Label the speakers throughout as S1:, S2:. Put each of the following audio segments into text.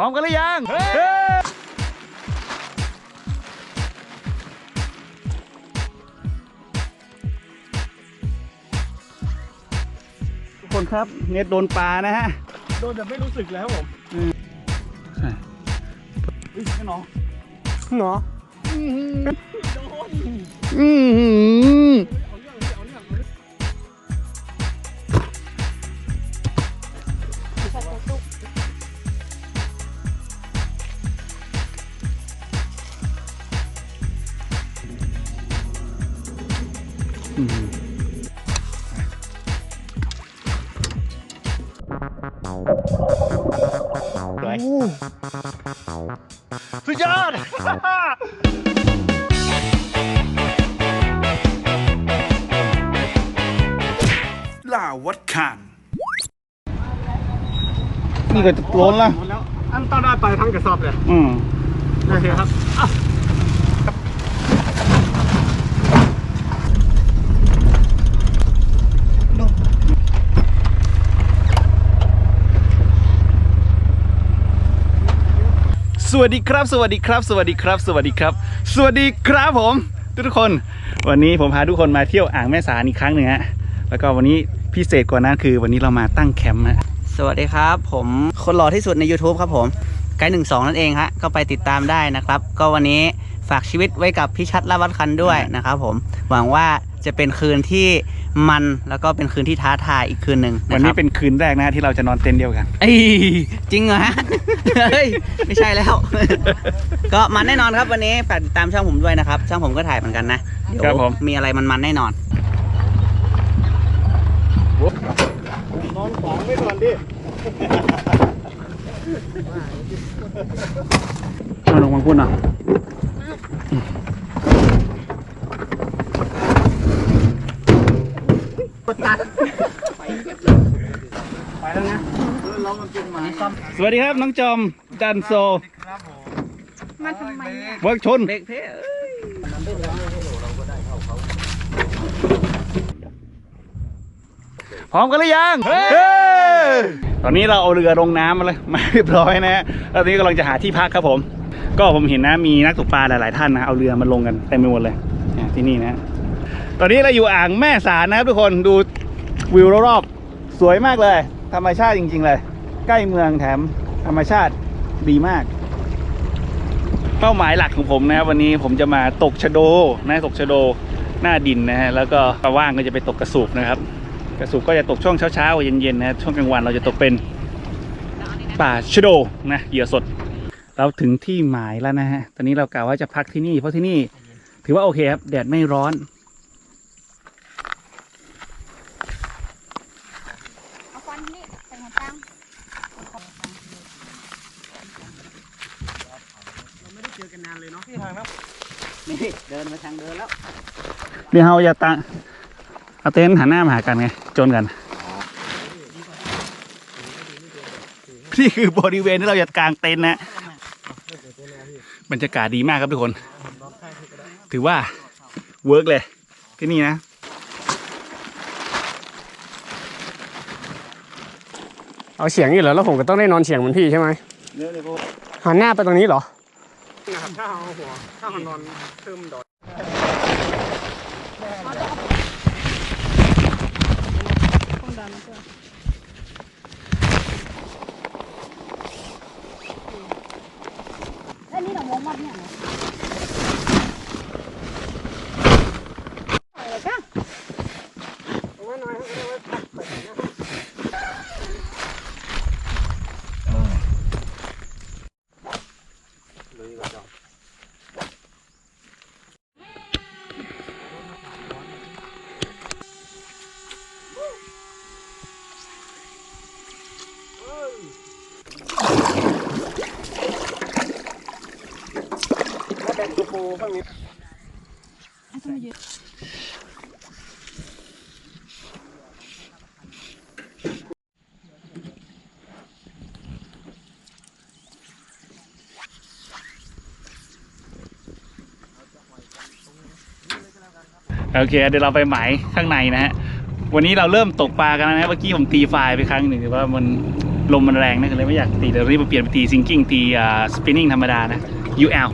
S1: พร้อมกันหรือยังเฮ้ยทุกคนครับ เน็ตโดนปลานะฮะ
S2: โดนแต่ไม่รู้สึกแล้วผม
S1: ใช่เฮ้ยไม่หนอ
S2: เนาะ
S1: อือหืออืม สวย
S2: สุดยอด
S1: ลาวัดคาน นี่ก็จะล้นละ
S2: หมดแล้วอันต้องได้ไปทั้งกระสอบเลย
S1: อืม
S2: โอเคครับ
S1: สวัสดีครับ สวัสดีครับ สวัสดีครับ สวัสดีครับ สวัสดีครับผม ทุกทุกๆคน วันนี้ผมพาทุกคนมาเที่ยวอ่างแม่สาอีกครั้งหนึ่งฮะแล้วก็วันนี้พิเศษกว่านั้นคือ วันนี้เรามาตั้งแคมป์ฮะ
S3: สวัสดีครับ ผมคนหล่อที่สุดใน YouTube ครับผมไกด์หนึ่งสองนั่นเองฮะก็ไปติดตามได้นะครับ ก็วันนี้ฝากชีวิตไว้กับพี่ชัดลาวัดคันด้วยนะครับผมหวังว่าจะเป็นคืนที่มันแล้วก็เป็นคืนที่ท้าทายอีกคืนหนึ่ง
S1: วัน
S3: นะค
S1: นี้
S3: รับ
S1: เป็นคืนแรกนะฮะที่เราจะนอนเต็นท์เดียวกัน
S3: เอ้ยจริงเหรอฮะ เฮ้ยไม่ใช่แล้ว ก็มันแน่นอนครับวันนี้ฝากติดตามช่องผมด้วยนะครับ ช่องผมก็ถ่ายเหมือนกันนะ เดี๋ยว
S1: ครับผม
S3: มีอะไรมันๆแน่นอน
S2: นอนขวางไว้ก่อนดิ
S1: เอาลงมังคุดหน่อย สวัสดีครับน้องจอมดันโซ
S4: มาทำไมอะ
S1: เวิร์กชน
S3: เบรกเพ่เอ้ย
S1: พร้อมกันหรือยัง ตอนนี้เราเอาเรือลงน้ำมาเลยมาเรียบร้อยนะฮะแล้วตอนนี้กำลังจะหาที่พักครับผม ก็ผมเห็นนะมีนักตกปลาหลาย ๆ ท่านนะเอาเรือมาลงกันเต็มไปหมดเลยเนี่ยที่นี่นะ ตอนนี้เราอยู่อ่างแม่สารนะครับทุกคนดูวิวรอบๆสวยมากเลย ธรรมชาติจริง ๆ เลย ใกล้เมืองแถมธรรมชาติดีมาก เป้าหมายหลักของผมนะครับวันนี้ผมจะมาตกชะโดนะตกชะโดหน้าดินนะฮะแล้วก็ว่างก็จะไปตกกระสูบนะครับ กระสูบก็จะตกช่วงเช้าๆเย็นๆนะช่วงกลางวันเราจะตกเป็นป่าชะโดนะเหยื่อสด เราถึงที่หมายแล้วนะฮะตอนนี้เรากล่าวว่าจะพักที่นี่เพราะที่นี่ ถือว่าโอเคครับแดดไม่ร้อน
S4: เอาควันนี่ใส่หัวตั้ง
S2: ไม่ได้เจอกันนานเลยเนาะที่ทางน้
S3: นี่เดินมา ทางเดินแล้ว
S1: เดี๋ยวเราจะตั้งเอาเต็นท์หันหน้ามาหากันไงจนกัน นี่คือบริเวณที่เราจะกางเต็นท์นะบรรยากาศดีมากครับทุกคน ถือว่าเวิร์กเลยที่นี่นะ
S2: เอาเฉียงอีกเหรอแล้วผมก็ต้องได้นอนเฉียงเหมือนพี่ใช่ไหมหันหน้าไปตรงนี้เหรอนะครับถ้าเอาหัว ถ้าเอานอนเพิ่มดอย
S4: ไอ้นี่หนองมงมัดเนี่ยเหรออะไรกัน
S2: ถ้าเป็นตัวปูข้างนี้
S1: โอเคเดี๋ยวเราไปหมายข้างในนะฮะวันนี้เราเริ่มตกปลากันแล้วนะเมื่อกี้ผมตีไฟล์ไปครั้งหนึ่งแต่ว่ามันลมมันแรงนะก็เลยไม่อยากตีแต่ตอนนี้มาเปลี่ยนไปตีซิงกิ้งตีอ่าสปินนิ่งธรรมดานะ UL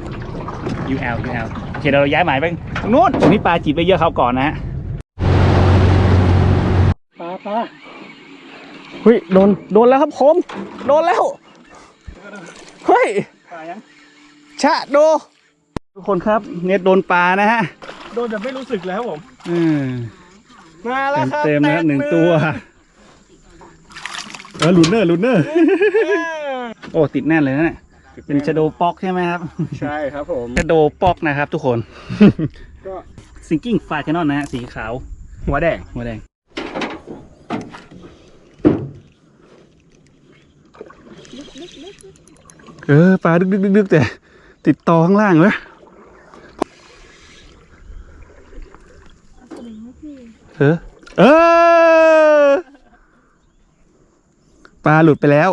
S1: UL UL โอเคเราย้ายหมายไปตรงนู้นตรงนี้ปลาจีบไปเยอะเขาก่อนนะฮะปลาปลา
S2: เฮ้ยโดนโดนแล้วครับผมโดนแล้วเฮ้ย
S1: ปลายัง
S2: ชะโด
S1: ทุกคนครับ เน็ตโดนปลานะฮะ
S2: โดนแบบไม่รู้สึกแล้วครับผม
S1: อืม
S2: มาแล้วครับ
S1: เต็มๆนะ
S2: แตก
S1: หนึ่งตัวเออลุนเนอร์ลุนเนอร์โอ้ติดแน่นเลยนะเนี่ย เป็นชะโดป๊อกใช่ไหมครับ
S2: ใช่ครับผม
S1: ชะโดป๊อกนะครับ ทุกคน
S2: ก็
S1: ซิงกิ้งฟาแคนอนนะฮะสีขาว
S2: หัวแดง
S1: หัวแดงเออปลาดึกดึกดึกดึกแต่ ติดต่อข้างล่างเลยเออเออปลาหลุดไปแล้ว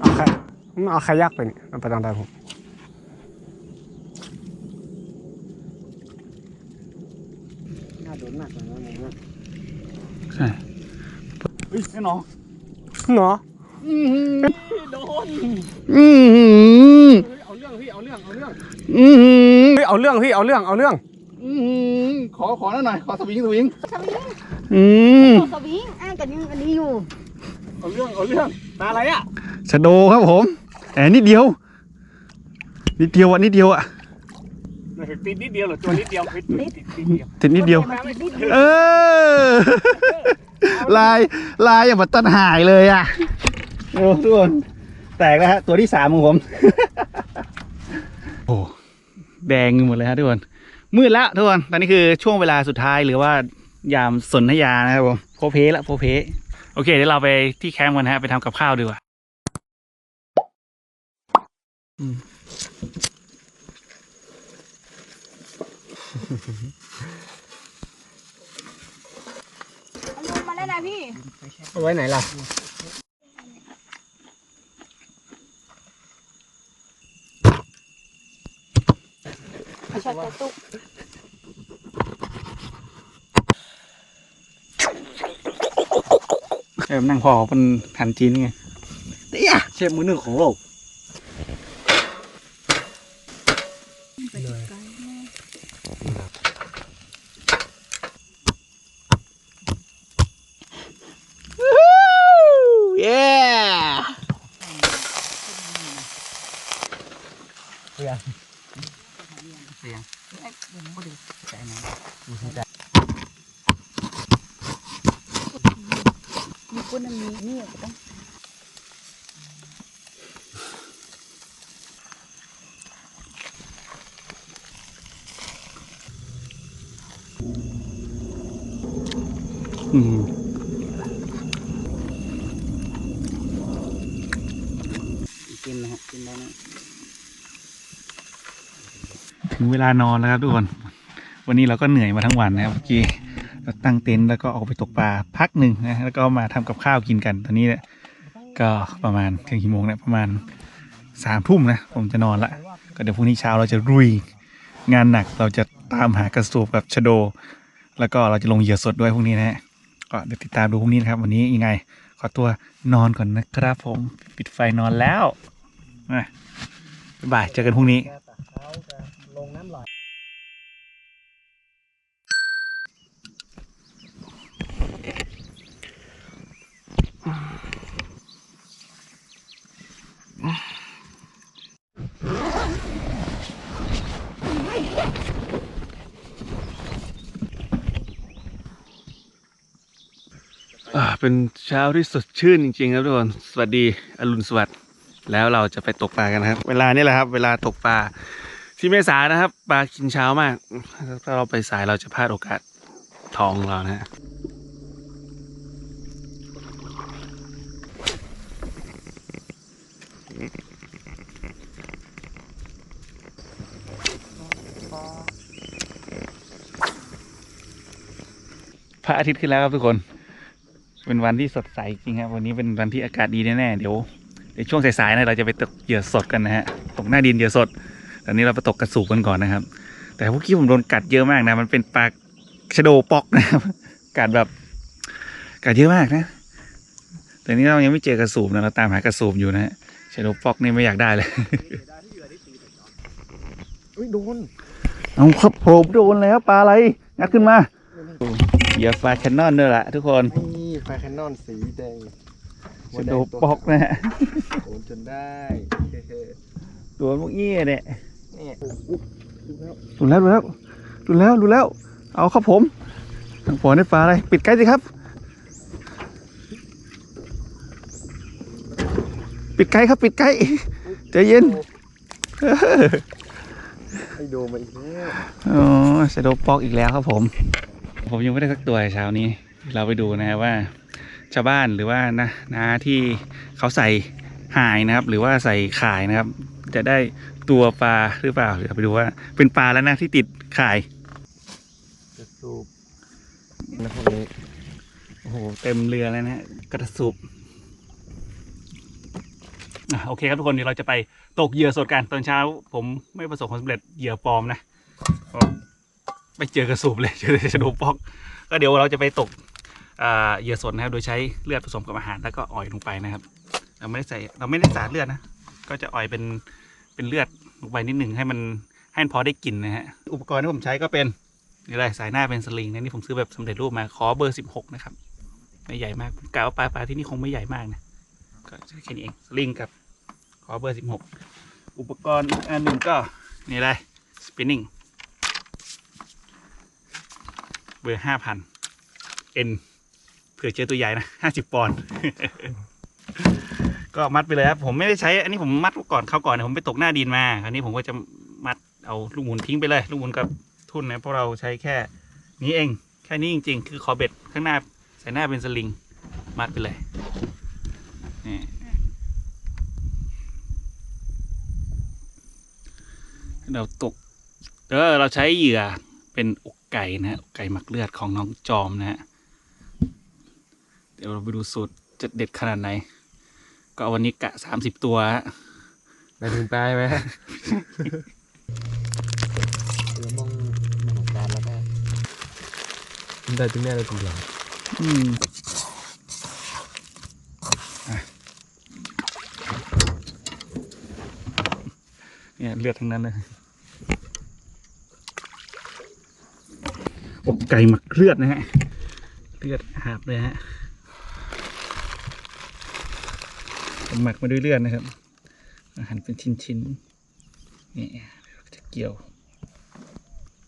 S2: เอาใครเอาใครยากไปนี่มันไปทางใดผมน่าโดนหนักเลยนะผมว่า
S1: ใช่เฮ้ยแน่นอน
S2: เนาะ
S1: อืม
S2: เอาเรื่องพี่เอาเรื่องเอาเรื่อง
S1: อืม
S2: เฮ้ยเอาเรื่องพี่เอาเรื่องเอาเรื่อง
S1: อืมขอขอหน่อยขอสวิงสวิง
S4: สวิง
S1: อืม
S4: สวิงอ่านกันยังอันนี้อยู่
S2: เอาเรื่องเอาเรื่องมาอะไรอะ
S1: ชะโดครับผมแหมนิดเดียว นิดเดียวอะนิดเดียวอะ
S2: ติดนิดเดียวเหรอตัวนิดเดียวติดนิดเดียว
S1: ติดนิดเดียว เออ ลายลายอย่างบัตันหายเลยอะโอ้ทุกคนแตกแล้วฮะตัวที่สามของผมโอ้แดงหมดเลยฮะทุกคนมืดแล้วทุกคนตอนนี้คือช่วงเวลาสุดท้ายหรือว่ายามสนธยานะครับผมโพเพละโพเพโอเคเดี๋ยวเราไปที่แคมป์กันนะฮะไปทำกับข้าวดีกว่า
S4: เอาลงมาแล้วนะพี่
S2: เอาไว้ไหนล่ะ
S4: ช็อตกระตุก
S1: เออนั่งพอเป็นหันจีนไงเตี้ยเชฟมือหนึ่งของโลก
S3: เย้
S4: มีคนอันนี้นี่ต้อง
S1: อืมกินนะฮะกินได้นะถึงเวลานอนแล้วครับทุกคน วันนี้เราก็เหนื่อยมาทั้งวันนะครับเมื่อกี้เราตั้งเต็นท์แล้วก็ออกไปตกปลาพักหนึ่งนะแล้วก็มาทำกับข้าวกินกันตอนนี้เนี่ยก็ประมาณถึงกี่โมงเนี่ยประมาณสามทุ่มนะผมจะนอนละ ก็เดี๋ยวพรุ่งนี้เช้าเราจะรุยงานหนักเราจะตามหากระสูบกับชะโด แล้วก็เราจะลงเหยื่อสดด้วยพรุ่งนี้นะฮะก็เดี๋ยวติดตามดูพรุ่งนี้นะครับ วันนี้ยังไง ขอตัวนอนก่อนนะครับผมปิดไฟนอนแล้วอะบ๊ายเจอกันพรุ่งนี้
S2: ลงน้ำหล
S1: อ่า เป็นเช้าที่สดชื่นจริงๆครับทุกคนสวัสดีอรุณสวัสดิ์แล้วเราจะไปตกปลากันนะครับ เวลานี่แหละครับ เวลาตกปลาที่เมษานะครับปลากินเช้ามาก ถ้าเราไปสายเราจะพลาดโอกาสทองเรานะฮะพระอาทิตย์ขึ้นแล้วครับทุกคน เป็นวันที่สดใสจริงครับ วันนี้เป็นวันที่อากาศดีแน่ๆเดี๋ยวในช่วงสายๆนะเราจะไปตกเหยื่อสดกันนะฮะตกหน้าดินเหยื่อสด ตอนนี้เราไปตกกระสูบกันก่อนนะครับ แต่พวกกี้ผมโดนกัดเยอะมากนะมันเป็นปลาชะโดปอกนะครับกัดแบบกัดเยอะมากนะ แต่นี่เรายังไม่เจอกระสูบนะเราตามหากระสูบอยู่นะฮะชโดฟอกนี่ไม่อยากได้เลย
S2: อุ้ยโดน
S1: เอาครับผมโดนแล้วปลาอะไรงัดขึ้นมาเหยื่อปลาแคนนอนด้วยล่ะทุกคน
S2: นี่ ไฟแคนนอนสีแดง
S1: ชโดฟอกนะฮะ
S2: โดนจนได้
S1: ตัวพวกเงี้ยเนี่ย
S2: นี่
S1: ดูแล้วดูแล้วดูแล้วดูแล้ว เอาครับผมทางปอนได้ปลาอะไรปิดใกล้สิครับ ปิดไกลครับปิดไกลใจเย็น
S2: ไอโดนมาอีกแล้ว
S1: อ๋อชโดปอกอีกแล้วครับผม ผมยังไม่ได้สักตัวเช้านี้ เราไปดูนะครับว่าชาวบ้านหรือว่านะนาที่เขาใส่หายนะครับ หรือว่าใส่ข่ายนะครับ จะได้ตัวปลาหรือเปล่าเดี๋ยวไปดูว่า เป็นปลาแล้วนะที่ติดข่าย
S2: จะสูบนะพวกนี้
S1: โอ้โหเต็มเรือแล้วนะฮะกระสุบอะโอเคครับทุกคนเดี๋ยวเราจะไปตกเหยื่อสดกันตอนเช้า ผมไม่ประสบความสำเร็จเหยื่อปลอมนะเพราะไม่เจอกระสุบเลยเจอแต่ชะโดปอก ก็เดี๋ยวเราจะไปตกอ่า เหยื่อสดนะครับโดยใช้เลือดผสมกับอาหารแล้วก็อ่อยลงไปนะครับ เราไม่ได้ใส่เราไม่ได้สาดเลือดนะก็จะอ่อยเป็นเป็นเลือดลงไปนิดหนึ่งให้มันให้มันพอได้กลิ่นนะฮะอุปกรณ์ที่ผมใช้ก็เป็นนี่เลยสายหน้าเป็นสลิงนะนี่ผมซื้อแบบสำเร็จรูปมาขอเบอร์สิบหกนะครับไม่ใหญ่มากผมกะว่าปลาปลาที่นี่คงไม่ใหญ่มากนะก็แค่นี้เองสลิงกับขอเบอร์สิบหกอุปกรณ์อันหนึ่งก็นี่เลยสปินนิ่งเบอร์ห้าพันเอ็น ผื่อเจอตัวใหญ่นะห้าสิบปอนด์ก็มัดไปเลยครับผมไม่ได้ใช้ อันนี้ผมมัดก่อนเข้าก่อนนะผมไปตกหน้าดินมาคราวนี้ผมก็จะมัดเอาลูกหมุนทิ้งไปเลย ลูกหมุนกับทุ่นนะเพราะเราใช้แค่นี้เอง แค่นี้จริง ๆ คือคอเบ็ดข้างหน้าใส่หน้าเป็นสลิง มัดไปเลยนี่เราตกเออเราใช้เหยื่อเป็นอกไก่นะฮะอกไก่หมักเลือดของน้องจอมนะฮะ ดี๋ยวเราไปดูสูตรจะเด็ดขนาดไหน ก็เอาวันนี้กะสามสิบตัวฮะ
S2: ได้ถึงตายไหมเดี๋ยวมองมองการแล้วได้ได้ถึงแน่เลยกูหลัง
S1: อืมอะเนี่ยเลือดทั้งนั้นเลยอกไก่หมักเลือดนะฮะ เลือดหาบเลยฮะผม หมักมาด้วยเลือดนะครับ อาหารเป็นชิ้นๆนี่จะเกี่ยว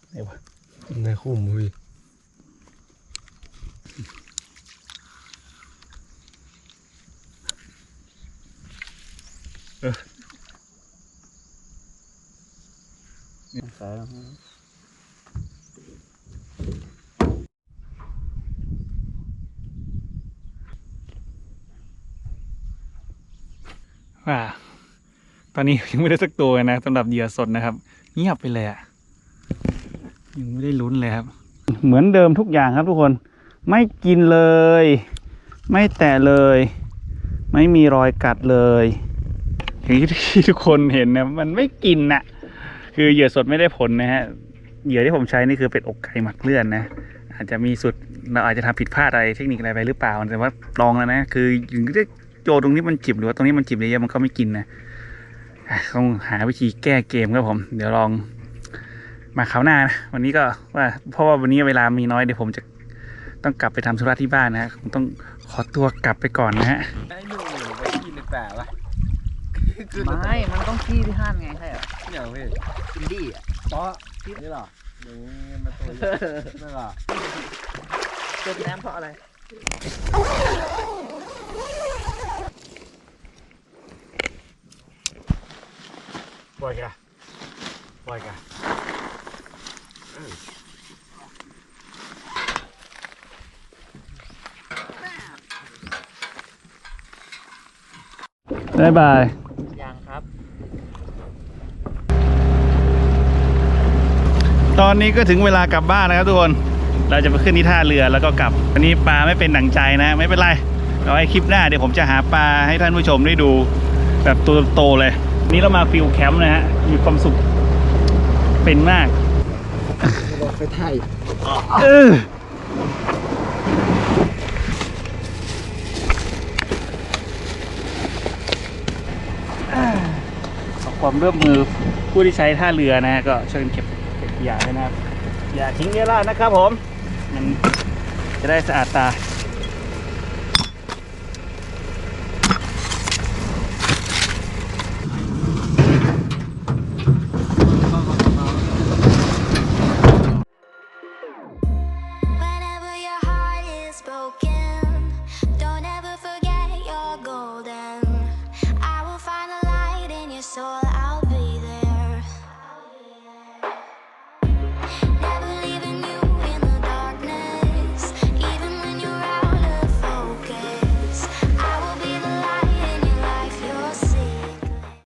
S1: ไหนวะ
S2: ในคู่มือ
S3: สายแล้ว
S1: ตอนนี้ยังไม่ได้สักตัวเลยนะสำหรับเหยื่อสดนะครับ เงียบไปเลยอะยังไม่ได้ลุ้นเลยครับ เหมือนเดิมทุกอย่างครับทุกคน ไม่กินเลย ไม่แตะเลย ไม่มีรอยกัดเลยอย่างที่ทุกคนเห็นนะมันไม่กินนะคือเหยื่อสดไม่ได้ผลนะฮะเหยื่อที่ผมใช้นี่คือเป็ดอกไก่หมักเลือดนะอาจจะมีสุดเราอาจจะทำผิดพลาดอะไรเทคนิคอะไรไปหรือเปล่าแต่ว่าลองแล้วนะ คือถึงได้โจตรงนี้มันจิบหรือว่าตรงนี้มันจิบเยอะๆมันก็ไม่กินนะอะ ต้องหาวิธีแก้เกมครับผม เดี๋ยวลองมาคราวหน้านะวันนี้ก็ว่าเพราะว่าวันนี้เวลามีน้อยเดี๋ยวผมจะต้องกลับไปทำธุระที่บ้านนะฮะผมต้องขอตัวกลับไปก่อนนะฮะ
S2: ไอ้หนูไปกินในป่าวะ
S3: ไม่มันต้องขี้ที่ห้านไงใช่เหรอ
S2: อย่างเว้ย
S3: อินดี้อะ
S2: เพราะนี่หรออย่างนี้มาตัวนั่นหรอ
S3: เจอน้ำเพราะอะไร
S1: ปล่อยกันปล่อยกันบายบาย
S3: ยังครับ
S1: ตอนนี้ก็ถึงเวลากลับบ้านนะครับทุกคน เราจะไปขึ้นที่ท่าเรือแล้วก็กลับวันนี้ปลาไม่เป็นหนังใจนะ ไม่เป็นไร เราไว้คลิปหน้าเดี๋ยวผมจะหาปลาให้ท่านผู้ชมได้ดู แบบตัวโตๆเลย นี้เรามาฟิลแคมป์นะฮะ มีความสุข เป็นมาก
S2: ไปไทย
S1: เออขอความร่วมมือผู้ที่ใช้ท่าเรือนะฮะ ก็เชิญเก็บเก็บขยะด้วยนะครับ อย่าทิ้งเยอะละนะครับผม มันจะได้สะอาดตา